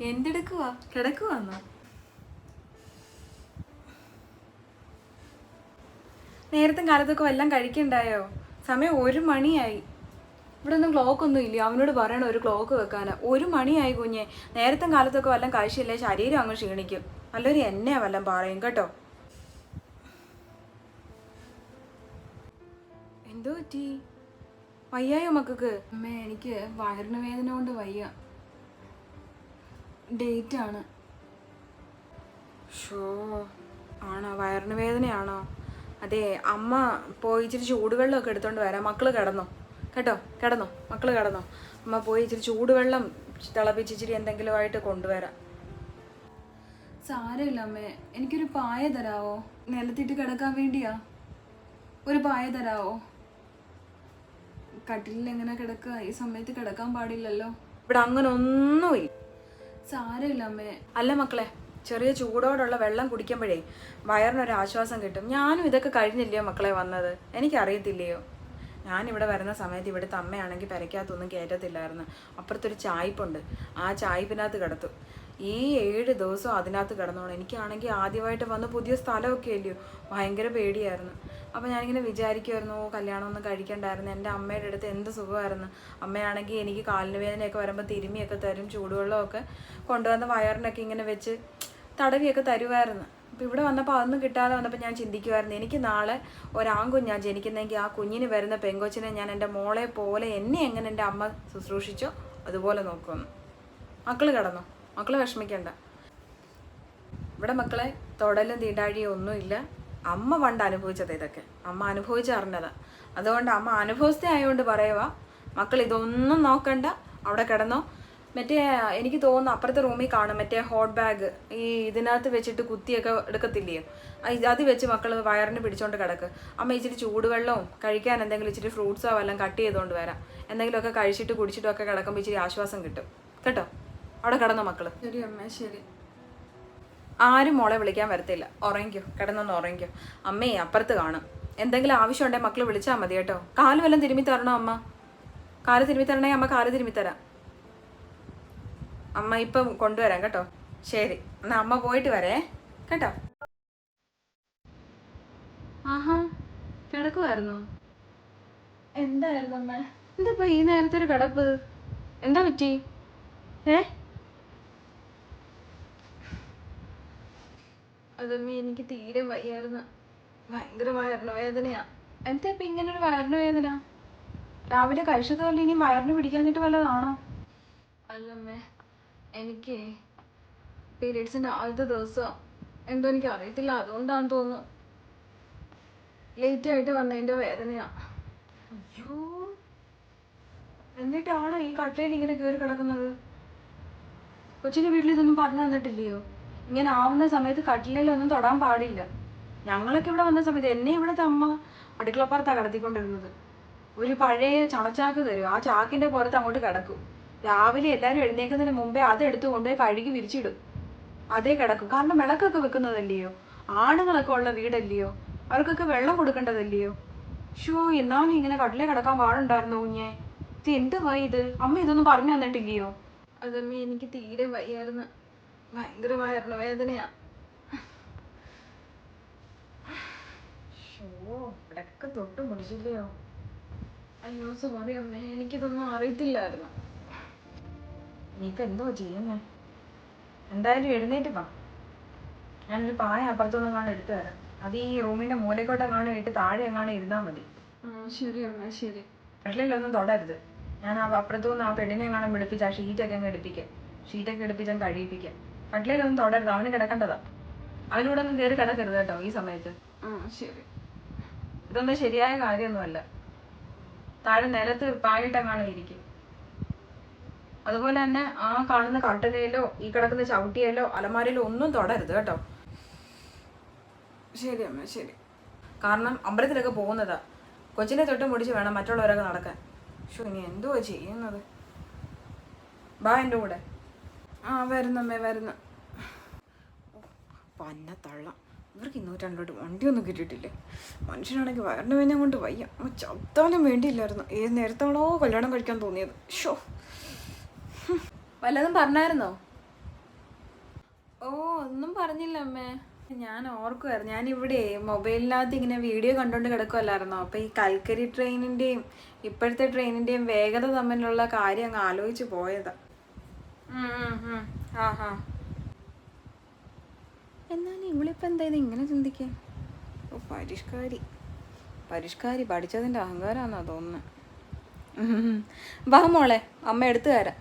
എന്തെടുക്കുവാ? കിടക്കുവാന്നോ? നേരത്തെ കാലത്തൊക്കെ എല്ലാം കഴിക്കണ്ടായോ? സമയം ഒരു മണിയായി. ഇവിടെ ഒന്നും ക്ലോക്ക് ഒന്നും ഇല്ല. അവനോട് പറയണ ഒരു ക്ലോക്ക് വെക്കാന്. ഒരു മണിയായി കുഞ്ഞെ. നേരത്തെ കാലത്തൊക്കെ വല്ലതും കഴിച്ചില്ലേ ശരീരം അങ്ങ് ക്ഷീണിക്കും. നല്ലൊരു എന്നെ വല്ലതും പറയും കേട്ടോ? എന്തോ പറ്റി? വയ്യായോ മക്കൾക്ക്? അമ്മേ എനിക്ക് വയറിന് വേദന കൊണ്ട് വയ്യ. ഡേറ്റ് ആണ് ഷോ ആണോ? വയറിന് വേദനയാണോ? അതെ അമ്മ പോയി ഇച്ചിരി ചൂടുവെള്ളമൊക്കെ എടുത്തോണ്ട് വരാം. മക്കൾ കിടന്നോ? കേട്ടോ? കിടന്നോ? മക്കൾ കിടന്നോ? അമ്മ പോയി ഇച്ചിരി ചൂടുവെള്ളം തിളപ്പിച്ച് ഇച്ചിരി എന്തെങ്കിലുമായിട്ട് കൊണ്ടുവരാം. സാരമില്ല അമ്മേ. എനിക്കൊരു പായ തരാവോ? നിലത്തിട്ട് കിടക്കാൻ വേണ്ടിയാ. ഒരു പായ തരാവോ? കട്ടിലിൽ എങ്ങനെ കിടക്കുക? ഈ സമയത്ത് കിടക്കാൻ പാടില്ലല്ലോ. ഇവിടെ അങ്ങനെ ഒന്നുമില്ല സാരമില്ല അമ്മേ. അല്ല മക്കളെ ചെറിയ ചൂടോടുള്ള വെള്ളം കുടിക്കുമ്പോഴേ വയറിനൊരു ആശ്വാസം കിട്ടും. ഞാനും ഇതൊക്കെ കഴിഞ്ഞില്ലയോ മക്കളെ വന്നത്? എനിക്കറിയത്തില്ലയോ? ഞാനിവിടെ വരുന്ന സമയത്ത് ഇവിടുത്തെ അമ്മയാണെങ്കിൽ പെരയ്ക്കകത്തൊന്നും കയറ്റത്തില്ലായിരുന്നു. അപ്പുറത്തൊരു ചായ്പുണ്ട് ആ ചായ്പിനകത്ത് കിടത്തും. ഈ ഏഴ് ദിവസം അതിനകത്ത് കിടന്നോണം. എനിക്കാണെങ്കിൽ ആദ്യമായിട്ട് വന്ന് പുതിയ സ്ഥലമൊക്കെ അല്ലയോ ഭയങ്കര പേടിയായിരുന്നു. അപ്പോൾ ഞാനിങ്ങനെ വിചാരിക്കുമായിരുന്നു കല്യാണമൊന്നും കഴിക്കണ്ടായിരുന്നു. എന്റെ അമ്മയുടെ അടുത്ത് എന്ത് സുഖമായിരുന്നു? അമ്മയാണെങ്കിൽ എനിക്ക് കാലിന് വേദനയൊക്കെ വരുമ്പോൾ തിരുമിയൊക്കെ തരും ചൂടുവെള്ളമൊക്കെ കൊണ്ടുവന്ന വയറിനൊക്കെ ഇങ്ങനെ വെച്ച് തടവിയൊക്കെ തരുമായിരുന്നു അപ്പോൾ ഇവിടെ വന്നപ്പോൾ അതൊന്നും കിട്ടാതെ വന്നപ്പോൾ ഞാൻ ചിന്തിക്കുമായിരുന്നു എനിക്ക് നാളെ ഒരാൺകുഞ്ഞാണ് ജനിക്കുന്നെങ്കിൽ ആ കുഞ്ഞിന് വരുന്ന പെങ്കൊച്ചിനെ ഞാൻ എന്റെ മോളെ പോലെ എന്നെ എങ്ങനെ എന്റെ അമ്മ ശുശ്രൂഷിച്ചോ? അതുപോലെ നോക്കുമെന്ന്. മക്കൾ കിടന്നോ? മക്കൾ വിഷമിക്കണ്ട. ഇവിടെ മക്കളെ തൊടലും തീണ്ടാഴിയും ഒന്നുമില്ല. അമ്മ പണ്ട് അനുഭവിച്ചത് ഇതൊക്കെ. അമ്മ അനുഭവിച്ചറിഞ്ഞതാ അതുകൊണ്ട് അമ്മ അനുഭവസ്ഥ ആയതുകൊണ്ട് പറയുക മക്കൾ ഇതൊന്നും നോക്കണ്ട. അവിടെ കിടന്നോ. മറ്റേ എനിക്ക് തോന്നുന്നു അപ്പുറത്തെ റൂമിൽ കാണും മറ്റേ ഹോട്ട് ബാഗ് ഈ ഇതിനകത്ത് വെച്ചിട്ട് കുത്തിയൊക്കെ എടുക്കത്തില്ലയോ? അത് വെച്ച് മക്കൾ വയറിന് പിടിച്ചോണ്ട് കിടക്ക്. അമ്മ ഇച്ചിരി ചൂടുവെള്ളവും കഴിക്കാൻ എന്തെങ്കിലും ഇച്ചിരി ഫ്രൂട്ട്സോ വല്ലതും കട്ട് ചെയ്തുകൊണ്ട് വരാം. എന്തെങ്കിലുമൊക്കെ കഴിച്ചിട്ട് കുടിച്ചിട്ടും ഒക്കെ കിടക്കുമ്പോൾ ഇച്ചിരി ആശ്വാസം കിട്ടും. കേട്ടോ? അവിടെ കിടന്നു മക്കൾ? ശരി അമ്മ ശരി. ആരും മോളെ വിളിക്കാൻ വരത്തില്ല. ഉറങ്ങിക്കോ. കിടന്നൊന്ന് ഉറങ്ങിക്കോ. അമ്മേ അപ്പുറത്ത് കാണും. എന്തെങ്കിലും ആവശ്യം ആവശ്യമുണ്ടെങ്കിൽ മക്കൾ വിളിച്ചാൽ മതി കേട്ടോ. കാൽ വല്ലതും തിരുമ്മി തരണോ അമ്മ? കാൽ തിരുമ്മി തരണേ അമ്മ കാൽ തിരുമ്മി തരാം. അമ്മ ഇപ്പം കൊണ്ടുവരാം കേട്ടോ. ശരി. എന്നാ അമ്മ പോയിട്ട് വരേ. കേട്ടോ? ആഹാ കിടക്കുമായിരുന്നു എന്തായിരുന്നു അമ്മ? എന്താ ഈ നേരത്തെ ഒരു കിടപ്പ്? എന്താ പറ്റി? ഏ? അതമ്മ എനിക്ക് തീരെ വയ്യായിരുന്നു. ഭയങ്കര വയറിന് വേദനയാ എന്താ ഇപ്പൊ ഇങ്ങനെ ഒരു വയറിന് വേദന രാവിലെ കഴിച്ചതല്ല ഇനി വയറിന് പിടിക്കാഞ്ഞിട്ട് വല്ലതാണോ? അല്ലമ്മേ എനിക്ക് പീരീഡ്സിന്റെ ആദ്യത്തെ ദിവസം എന്തോ എനിക്ക് അറിയത്തില്ല. അതുകൊണ്ടാണ് തോന്നുന്നു. ലേറ്റ് ആയിട്ട് വന്നതിന്റെ വേദനയാ. അയ്യോ. എന്നിട്ടാണോ ഈ കട്ടയിൽ ഇങ്ങനെ കയറി കിടക്കുന്നത്? കൊച്ചിന്റെ വീട്ടിൽ ഇതൊന്നും പറഞ്ഞു തന്നിട്ടില്ലയോ? ഇങ്ങനെ ആവുന്ന സമയത്ത് കട്ടിലൊന്നും തൊടാൻ പാടില്ല. ഞങ്ങളൊക്കെ ഇവിടെ വന്ന സമയത്ത് എന്നെ ഇവിടുത്തെ അമ്മ അടുക്കളപ്പുറത്താണ് കടത്തിക്കൊണ്ടിരുന്നത്. ഒരു പഴയ ചണച്ചാക്ക് തരും. ആ ചാക്കിന്റെ പുറത്ത് അങ്ങോട്ട് കിടക്കും. രാവിലെ എല്ലാവരും എഴുന്നേക്കുന്നതിന് മുമ്പേ അതെടുത്ത് കൊണ്ടുപോയി കഴുകി വിരിച്ചിടും. അതേ കിടക്കും. കാരണം വിളക്കൊക്കെ വെക്കുന്നതല്ലയോ? ആണുങ്ങളൊക്കെ ഉള്ള വീടല്ലയോ? അവർക്കൊക്കെ വെള്ളം കൊടുക്കേണ്ടതല്ലയോ? ഷോ എന്നാലും ഇങ്ങനെ കടലിൽ കിടക്കാൻ പാടുണ്ടായിരുന്നു കുഞ്ഞെ? ഇത് എന്തുവാ ഇത്? അമ്മ ഇതൊന്നും പറഞ്ഞു തന്നിട്ടില്ലയോ? അതമ്മ എനിക്ക് തീരെ വയ്യായിരുന്നു. ഭയങ്കര വയറിന് വേദനയാ തൊട്ട് മുടിച്ചില്ലയോ അയ്യോ സോറി അമ്മേ എനിക്കിതൊന്നും അറിയത്തില്ലായിരുന്നു. നീക്ക് എന്തോ ചെയ്യുന്നേ? എന്തായാലും എഴുന്നേറ്റ് വാ. ഞാനൊരു പായ അപ്പുറത്തുനിന്ന് കാണാൻ എടുത്തു തരാം. അത് ഈ റൂമിന്റെ മൂലക്കോട്ടെ കാണാൻ ഇട്ട് താഴെ എങ്ങാനും ഇരുന്നാ മതി. ശരി അമ്മ ശരി. കട്ടിലൊന്നും തൊടരുത്. ഞാൻ ആ അപ്പുറത്തുനിന്ന് ആ പെണ്ണിനെ കാണാൻ വിളിപ്പിച്ച് ആ ഷീറ്റൊക്കെ അങ്ങ് എടുപ്പിക്കാം. ഷീറ്റൊക്കെ എടുപ്പിച്ച് അങ്ങ് കഴിയിപ്പിക്കാം കട്ടിലൊന്നും തൊടരുത്. അവന് കിടക്കേണ്ടതാ. അവനൂടെ ഒന്നും കയറി കിടക്കരുത് കേട്ടോ ഈ സമയത്ത്. ശരി. ഇതൊന്നും ശരിയായ കാര്യമൊന്നുമല്ല. താഴെ നിലത്ത് പായിട്ടങ്ങാനും ഇരിക്കും. അതുപോലെ തന്നെ ആ കാണുന്ന കട്ടലയിലോ ഈ കിടക്കുന്ന ചവിട്ടിയിലോ അലമാരയിലോ ഒന്നും തൊടരുത് കേട്ടോ. ശരി അമ്മ ശരി. കാരണം അമ്പലത്തിലൊക്കെ പോകുന്നതാ. കൊച്ചിനെ തൊട്ട് മുടിച്ച് വേണം മറ്റുള്ളവരൊക്കെ നടക്കാൻ. പക്ഷെ ഇനി എന്തുവാ ചെയ്യുന്നത്? ബാ എന്റെ കൂടെ. ആ വരുന്നമ്മേ വരുന്ന. പന്ന തള്ള. ഇവർക്ക് ഇന്നൂറ്റാണ്ടിലോട്ട് വണ്ടിയൊന്നും കിട്ടിയിട്ടില്ലേ? മനുഷ്യനാണെങ്കിൽ വയറിന് വേദന കൊണ്ട് വയ്യ. ചത്താലും വേണ്ടിയില്ലായിരുന്നു. ഏത് നേരത്താണോ കല്യാണം കഴിക്കാൻ തോന്നിയത്. ഷോ. വല്ലതും പറഞ്ഞായിരുന്നോ? ഓ ഒന്നും പറഞ്ഞില്ല അമ്മേ. ഞാൻ ഓർക്കുമായിരുന്നു ഞാൻ ഇവിടെ മൊബൈലിനകത്ത് ഇങ്ങനെ വീഡിയോ കണ്ടുകൊണ്ട് കിടക്കുമല്ലായിരുന്നോ അപ്പൊ ഈ കൽക്കരി ട്രെയിനിന്റെയും ഇപ്പോഴത്തെ ട്രെയിനിന്റെയും വേഗത തമ്മിലുള്ള കാര്യം അങ്ങ് ആലോചിച്ച് പോയതാ. ഉം, ഉം, ഉം. ആ ഹാ എന്നാലും ഇവളിപ്പോ എന്താ ഇത് ഇങ്ങനെ ചിന്തിക്കേ ഓ പരിഷ്കാരി. പരിഷ്കാരി പഠിച്ചതിന്റെ അഹങ്കാരാന്നാ തോന്നുന്നത് വാ മോളെ അമ്മ എടുത്തു തരാം.